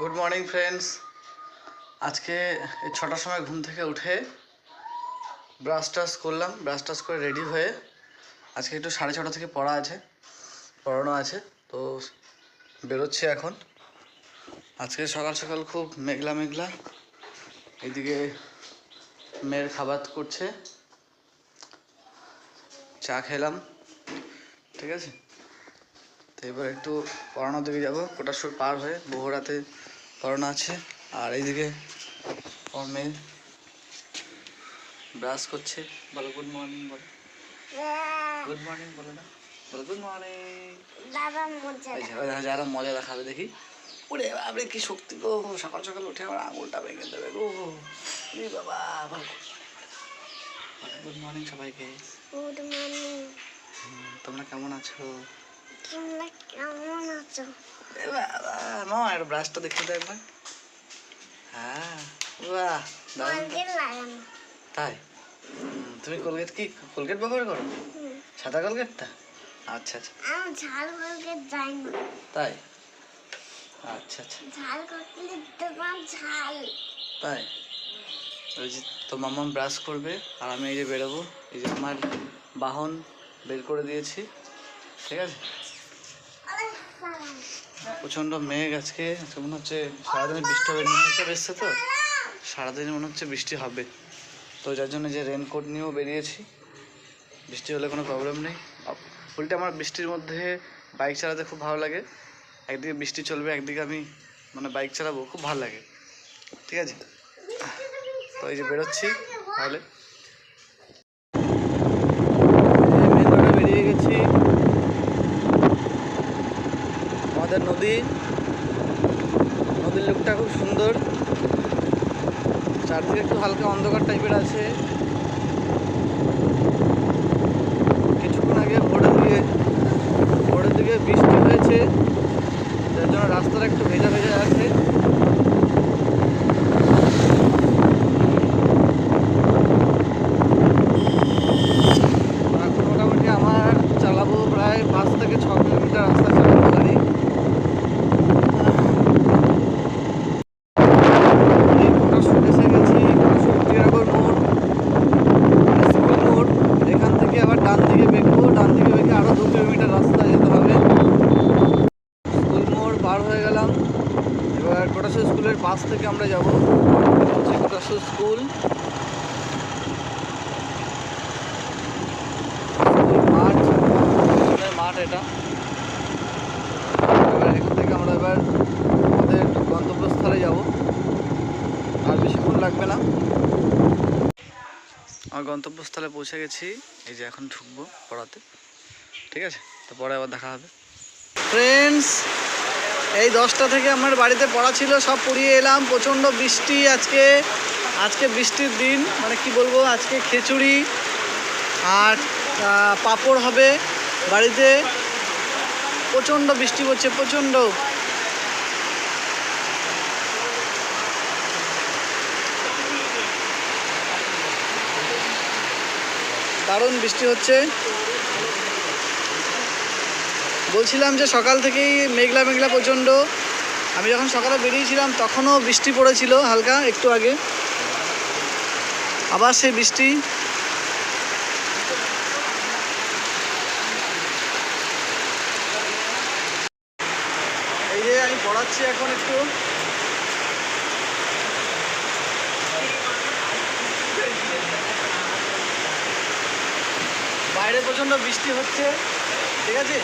Good morning friends আজকে এই ছটার সময় ঘুম থেকে উঠে ব্রাশ টাশ করলাম ব্রাশ টাশ করে রেডি হয়ে আজকে একটু সাড়ে ছটা থেকে পড়া আছে, পড়ানো আছে, তো বেরোচ্ছি এখন। আজকে সকাল সকাল খুব মেঘলা মেঘলা, এদিকে মেয়ের খাবার করছে, চা খেলাম, ঠিক আছে? তো এবার একটু পড়ানোর দিকে যাব, কোটার সুর পার হয়ে বহুরাতে পড়ানো আছে। আর এইদিকে আমার মেয়ে ব্রাশ করছে। বলো গুড মর্নিং বলো। গুড মর্নিং বলো না। বলো গুড মর্নিং যারা মজা দেখাবে দেখি। ওরে কি শক্তি গো। সকাল সকাল উঠে আমার আঙুলটা ভেঙে দেবে গো। বাবা গুড মর্নিং সবাইকে। Good morning. তোমরা কেমন আছো? তোমরা কেমন আছো বাবা মামা একটা ব্রাশটা দেখতে দাও একবার। হ্যাঁ বাহ দারুণ। লাগানো। তাই? তুমি কোলগেট কি কোলগেট ব্যবহার করো? সাদা কোলগেটটা আচ্ছা আচ্ছা। আমি ঝাল কলগেট যাই না তাই? আচ্ছা আচ্ছা। ঝাল তোমার ঝাল। তাই? ওই যে তো ব্রাশ করবে আর আমি এই যে বেরোবো। এই যে আমার বাহন বের করে দিয়েছি। ঠিক আছে? প্রচণ্ড মেঘ আজকে মনে হচ্ছে সারাদিন বৃষ্টি হবে। নিম্নচাপ এসছে তো? সারাদিন মনে হচ্ছে বৃষ্টি হবে। তো যার জন্য যে রেনকোট নিয়েও বেরিয়েছি। বৃষ্টি হলে কোনো প্রবলেম নেই। উল্টে আমার বৃষ্টির মধ্যে বাইক চালাতে খুব ভালো লাগে। একদিকে বৃষ্টি চলবে, একদিকে আমি মানে বাইক চালাবো, খুব ভালো লাগে। ঠিক আছে? তো এই যে বেরোচ্ছি তাহলে এই মেন রোডে বেরিয়ে গেছি আমাদের নদী। নদীর লুকটা খুব সুন্দর। চারদিকে একটু হালকা অন্ধকার টাইপের আছে কিছুক্ষণ আগে ভোরের দিকে ভোরের দিকে বৃষ্টি হয়েছে যার জন্য রাস্তাটা একটু ভেজা ভেজা আছে এখন মোটামুটি আমার চালাবো প্রায় পাঁচ থেকে ছ কিলোমিটার রাস্তা চালাবো গাড়ি এই কোটাসুর এসে গেছি কোটাসুর টিয়াগর মোড় স্কুল মোড় এখান থেকে আবার ডান দিকে বেঁকবো ডান দিকে বেঁকে আরও দু কিলোমিটার রাস্তা যেতে হবে স্কুল মোড় পার হয়ে গেলাম এবার কোটাসুর স্কুলের পাশ থেকে আমরা যাব। স্কুল মাঠ। মাঠ এটা। এবার এখান থেকে আমরা এবার আমাদের গন্তব্যস্থলে বেশিক্ষণ লাগবে না। আমার গন্তব্যস্থলে পৌঁছে গেছি। এই যে এখন ঢুকবো পড়াতে। ঠিক আছে? তো পরে আবার দেখা হবে। ফ্রেন্ডস এই দশটা থেকে আমার বাড়িতে পড়া ছিল, সব পড়িয়ে এলাম। প্রচণ্ড বৃষ্টি আজকে। আজকে বৃষ্টির দিন মানে কি বলব, আজকে খিচুড়ি আর পাঁপড় হবে বাড়িতে। প্রচণ্ড বৃষ্টি পড়ছে, প্রচণ্ড। দারুণ বৃষ্টি হচ্ছে। বলছিলাম যে সকাল থেকেই মেঘলা মেঘলা প্রচণ্ড। আমি যখন সকালে বেরিয়েছিলাম, তখনও বৃষ্টি পড়েছিল হালকা একটু আগে। আবার সেই বৃষ্টি। এই যে আমি পড়াচ্ছি এখন একটু। বাইরে প্রচণ্ড বৃষ্টি হচ্ছে। ঠিক আছে?